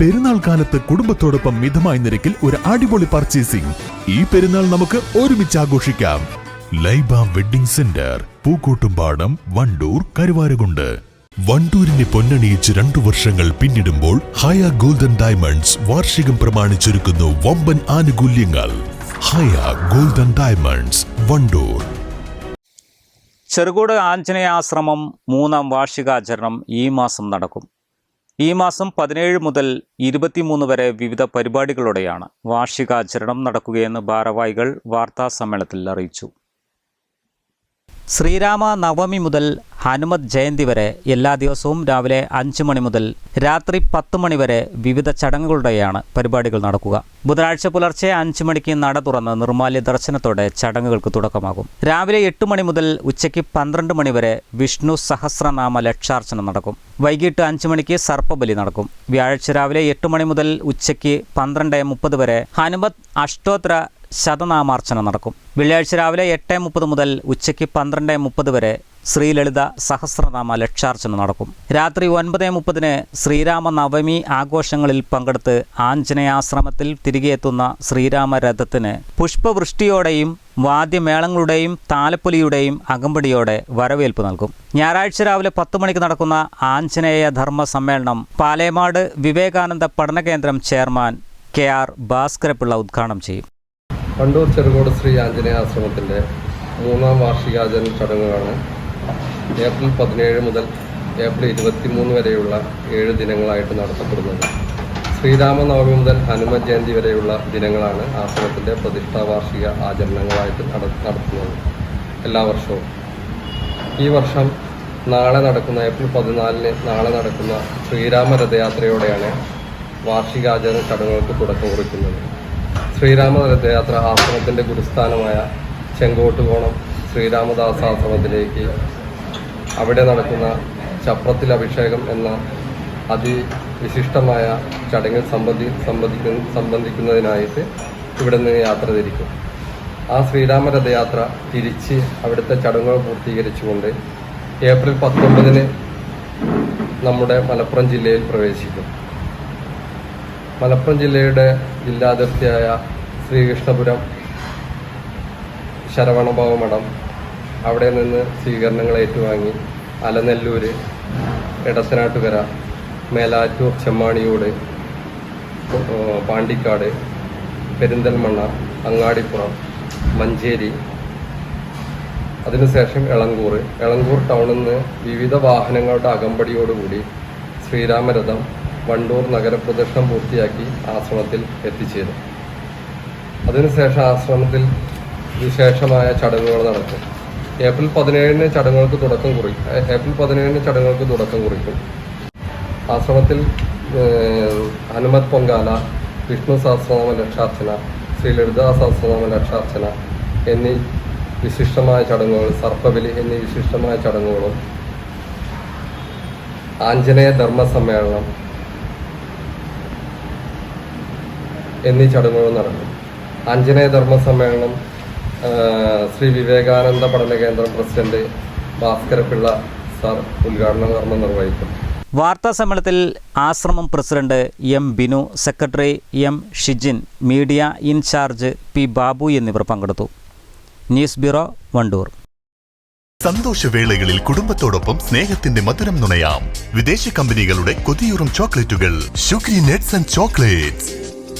പെരുന്നാൾ കാലത്ത് കുടുംബത്തോടൊപ്പം മിതമായ നിരക്കിൽ ഒരു അടിപൊളി പർച്ചേസിംഗ് ഈ പെരുന്നാൾ നമുക്ക് ഒരുമിച്ച് ആഘോഷിക്കാം. Laiba wedding centre Pookkottumpadam Wandoor Karuvarakundu. വണ്ടൂരിനെ പൊന്നണിയിച്ച് രണ്ടു വർഷങ്ങൾ പിന്നിടുമ്പോൾ ഹയ ഗോൾഡൻ ഡയമണ്ട്സ് വാർഷികം പ്രമാണിച്ചൊരുക്കുന്നു വമ്പൻ ആനുകൂല്യങ്ങൾ. Haya golden diamonds Wandoor. Cherukode ആഞ്ജനേയാശ്രമം മൂന്നാം വാർഷികാചരണം ഈ മാസം നടക്കും. ഈ മാസം പതിനേഴ് മുതൽ ഇരുപത്തിമൂന്ന് വരെ വിവിധ പരിപാടികളോടെയാണ് വാർഷികാചരണം നടക്കുകയെന്ന് ഭാരവാഹികൾ വാർത്താ സമ്മേളനത്തിൽ അറിയിച്ചു. ശ്രീരാമ നവമി മുതൽ ഹനുമത് ജയന്തി വരെ എല്ലാ ദിവസവും രാവിലെ അഞ്ച് മണി മുതൽ രാത്രി പത്ത് മണി വരെ വിവിധ ചടങ്ങുകളുടെയാണ് പരിപാടികൾ നടക്കുക. ബുധനാഴ്ച പുലർച്ചെ അഞ്ച് മണിക്ക് നട തുറന്ന് നിർമാല്യ ദർശനത്തോടെ ചടങ്ങുകൾക്ക് തുടക്കമാകും. രാവിലെ എട്ട് മണി മുതൽ ഉച്ചയ്ക്ക് പന്ത്രണ്ട് മണി വരെ വിഷ്ണു സഹസ്രനാമ ലക്ഷാർച്ചന നടക്കും. വൈകിട്ട് അഞ്ച് മണിക്ക് സർപ്പബലി നടക്കും. വ്യാഴാഴ്ച രാവിലെ എട്ട് മണി മുതൽ ഉച്ചയ്ക്ക് പന്ത്രണ്ട് മുപ്പത് വരെ ഹനുമത് അഷ്ടോത്തര ശതനാമാർച്ചന നടക്കും. വെള്ളിയാഴ്ച രാവിലെ എട്ട് മുപ്പത് മുതൽ ഉച്ചയ്ക്ക് പന്ത്രണ്ട് മുപ്പത് വരെ ശ്രീലളിത സഹസ്രനാമ ലക്ഷാർച്ചന നടക്കും. രാത്രി ഒൻപത് മുപ്പതിന് ശ്രീരാമ നവമി ആഘോഷങ്ങളിൽ പങ്കെടുത്ത് ആഞ്ജനേയാശ്രമത്തിൽ തിരികെ എത്തുന്ന ശ്രീരാമ രഥത്തിന് പുഷ്പവൃഷ്ടിയോടെയും വാദ്യമേളങ്ങളുടെയും താലപ്പൊലിയുടെയും അകമ്പടിയോടെ വരവേൽപ്പ് നൽകും. ഞായറാഴ്ച രാവിലെ പത്ത് മണിക്ക് നടക്കുന്ന ആഞ്ജനേയ ധർമ്മ സമ്മേളനം പാലേമാട് വിവേകാനന്ദ പഠന കേന്ദ്രം ചെയർമാൻ കെ ആർ ഭാസ്കരപിള്ള ഉദ്ഘാടനം ചെയ്യും. വണ്ടൂർ ചെറുകോട് ശ്രീ ആഞ്ജനേയ ആശ്രമത്തിന്റെ മൂന്നാം വാർഷികാചരണ ചടങ്ങുകളാണ് ഏപ്രിൽ പതിനേഴ് മുതൽ ഏപ്രിൽ ഇരുപത്തിമൂന്ന് വരെയുള്ള ഏഴ് ദിനങ്ങളായിട്ട് നടത്തപ്പെടുന്നത്. ശ്രീരാമനവമി മുതൽ ഹനുമ ജയന്തി വരെയുള്ള ദിനങ്ങളാണ് ആശ്രമത്തിന്റെ പ്രതിഷ്ഠാ വാർഷിക ആചരണങ്ങളായിട്ട് നട നടത്തുന്നത് എല്ലാ വർഷവും. ഈ വർഷം നാളെ നടക്കുന്ന ഏപ്രിൽ പതിനാലിന് നാളെ നടക്കുന്ന ശ്രീരാമ രഥയാത്രയോടെയാണ് വാർഷികാചരണ ചടങ്ങുകൾക്ക് തുടക്കം കുറിക്കുന്നത്. ശ്രീരാമ രഥയാത്ര ആശ്രമത്തിന്റെ ഗുരുസ്ഥാനമായ ചെങ്കോട്ടുകോണം ശ്രീരാമദാസ ആശ്രമത്തിലേക്ക് അവിടെ നടക്കുന്ന ചപ്രത്തിൽ അഭിഷേകം എന്ന അതിവിശിഷ്ടമായ ചടങ്ങിൽ സംബന്ധി സംബന്ധിക്കുന്ന സംബന്ധിക്കുന്നതിനായിട്ട് ഇവിടെ നിന്ന് യാത്ര തിരിക്കും. ആ ശ്രീരാമ രഥയാത്ര തിരിച്ച് അവിടുത്തെ ചടങ്ങുകൾ പൂർത്തീകരിച്ചുകൊണ്ട് ഏപ്രിൽ പത്തൊമ്പതിന് നമ്മുടെ മലപ്പുറം ജില്ലയിൽ പ്രവേശിക്കും. മലപ്പുറം ജില്ലയുടെ ജില്ലാതിർത്തിയായ ശ്രീകൃഷ്ണപുരം ശരവണഭവ മഠം അവിടെ നിന്ന് സ്വീകരണങ്ങൾ ഏറ്റുവാങ്ങി അലനെല്ലൂര് എടത്തനാട്ടുകര മേലാറ്റൂർ ചെമ്മാണിയോട് പാണ്ടിക്കാട് പെരിന്തൽമണ്ണ അങ്ങാടിപ്പുറം മഞ്ചേരി. അതിനുശേഷം എളങ്കൂർ എളങ്കൂർ ടൗണിൽ നിന്ന് വിവിധ വാഹനങ്ങളുടെ അകമ്പടിയോടുകൂടി ശ്രീരാമരഥം വണ്ടൂർ നഗരപ്രദക്ഷിണം പൂർത്തിയാക്കി ആശ്രമത്തിൽ എത്തിച്ചേരും. അതിനുശേഷം ആശ്രമത്തിൽ വിശേഷമായ ചടങ്ങുകൾ നടക്കും. ഏപ്രിൽ പതിനേഴിന് ചടങ്ങുകൾക്ക് തുടക്കം കുറിക്കും ഏപ്രിൽ പതിനേഴിന് ചടങ്ങുകൾക്ക് തുടക്കം കുറിക്കും. ആശ്രമത്തിൽ ഹനുമത് പൊങ്കാല വിഷ്ണു സഹസ്രനാമ ലക്ഷാർച്ചന ശ്രീ ലളിതാ സഹസ്രനാമ ലക്ഷാർച്ചന എന്നീ വിശിഷ്ടമായ ചടങ്ങുകൾ സർപ്പബലി എന്നീ വിശിഷ്ടമായ ചടങ്ങുകളും ആഞ്ജനേയ ധർമ്മ സമ്മേളനം എന്നീ ചടങ്ങുകൾ നടന്നു അഞ്ജനേയ ധർമ്മ സമ്മേളനം ശ്രീ വിവേകാനന്ദ പഠന കേന്ദ്രം പ്രസിഡന്റ് ഭാസ്കരപിള്ള സാർ ഉദ്ഘാടന കർമ്മം നിർവഹിക്കും. വാർത്താ സമ്മേളനത്തിൽ ആശ്രമം president M Binu secretary M Shijin media in-charge P Babu എന്നിവർ പങ്കെടുത്തു. News bureau Wandoor. സന്തോഷവേളകളിൽ കുടുംബത്തോടൊപ്പം സ്നേഹത്തിന്റെ മധുരം നുണയാം. വിദേശ കമ്പനികളുടെ കൊതിയൂറും ചോക്ലേറ്റുകൾ. Sugary nuts and chocolates.